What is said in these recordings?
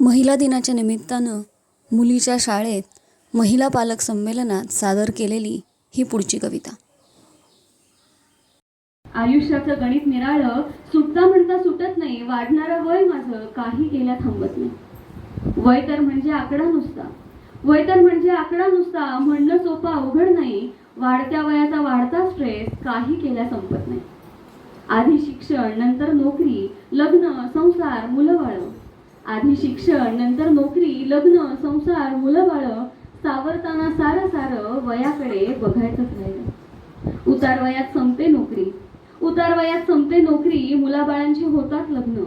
महिला दिनाच्या निमित्तानं मुलीच्या शाळेत महिला पालक संमेलनात सादर केलेली ही पुढची कविता. आयुष्याचं गणित निराळं सुटता म्हणता सुटत नाही वाढणारं वय माझं काही केल्या थांबत नाही. वय तर म्हणजे आकडा नुसता. वय तर म्हणजे आकडा नुसता म्हणणं सोपं अवघड नाही वाढत्या वयाचा वाढता स्ट्रेस काही केल्या संपत नाही. आधी शिक्षण नंतर नोकरी लग्न संसार मुलं बाळं आधी शिक्षण नंतर नोकरी लग्न संसार मुलं बाळं सावरताना सारं सारं वयाकडे बघायचंच राहिलं उतार वयात संपते नोकरी. उतार वयात संपते नोकरी मुलाबाळांची होतात लग्न.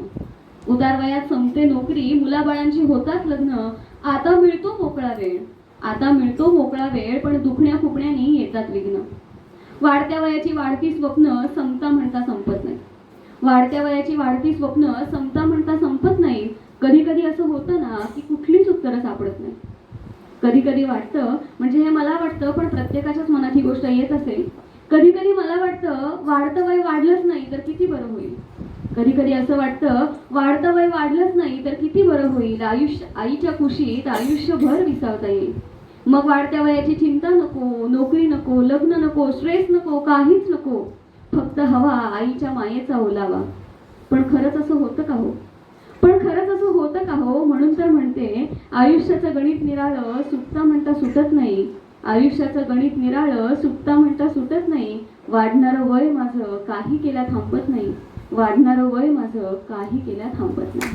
उतार वयात संपते नोकरी मुलाबाळांची होतात लग्न. आता मिळतो मोकळा वेळ. आता मिळतो मोकळा वेळ पण दुखण्या फुकण्यानी येतात विघ्न. वाढत्या वयाची वाढती स्वप्न संपता म्हणता संपत नाही. वाढत्या वयाची वाढती स्वप्न संपता म्हणता संपत नाही कधी कधी असं होतं ना की कुठलीच उत्तरं सापडत नाही. कधी कधी वाटतं म्हणजे हे मला वाटतं पण प्रत्येकाच्याच मनात ही गोष्ट येत असेल. कधी कधी मला वाटतं वाढतं वय वाढलंच नाही तर किती बरं होईल? कधी कधी असं वाटतं वाढतं वय वाढलंच नाही तर किती बरं होईल? आयुष्य आईच्या कुशीत आयुष्यभर विसावता येईल. मग वाढत्या वयाची चिंता नको नोकरी नको लग्न नको स्ट्रेस नको काहीच नको. फक्त हवा आईच्या मायेचा ओलावा. पण खरंच असं होतं का हो पण खरंच असं होतं का हो म्हणून तर आयुष्याचं गणित निराळं सुटता म्हणता सुटत नाही. आयुष्याचं गणित निराळं सुटता म्हणता सुटत नाही. वाढणारं वय माझं काही केल्या थांबत नाही. वाढणारं वय माझं काही केल्या थांबत नाही.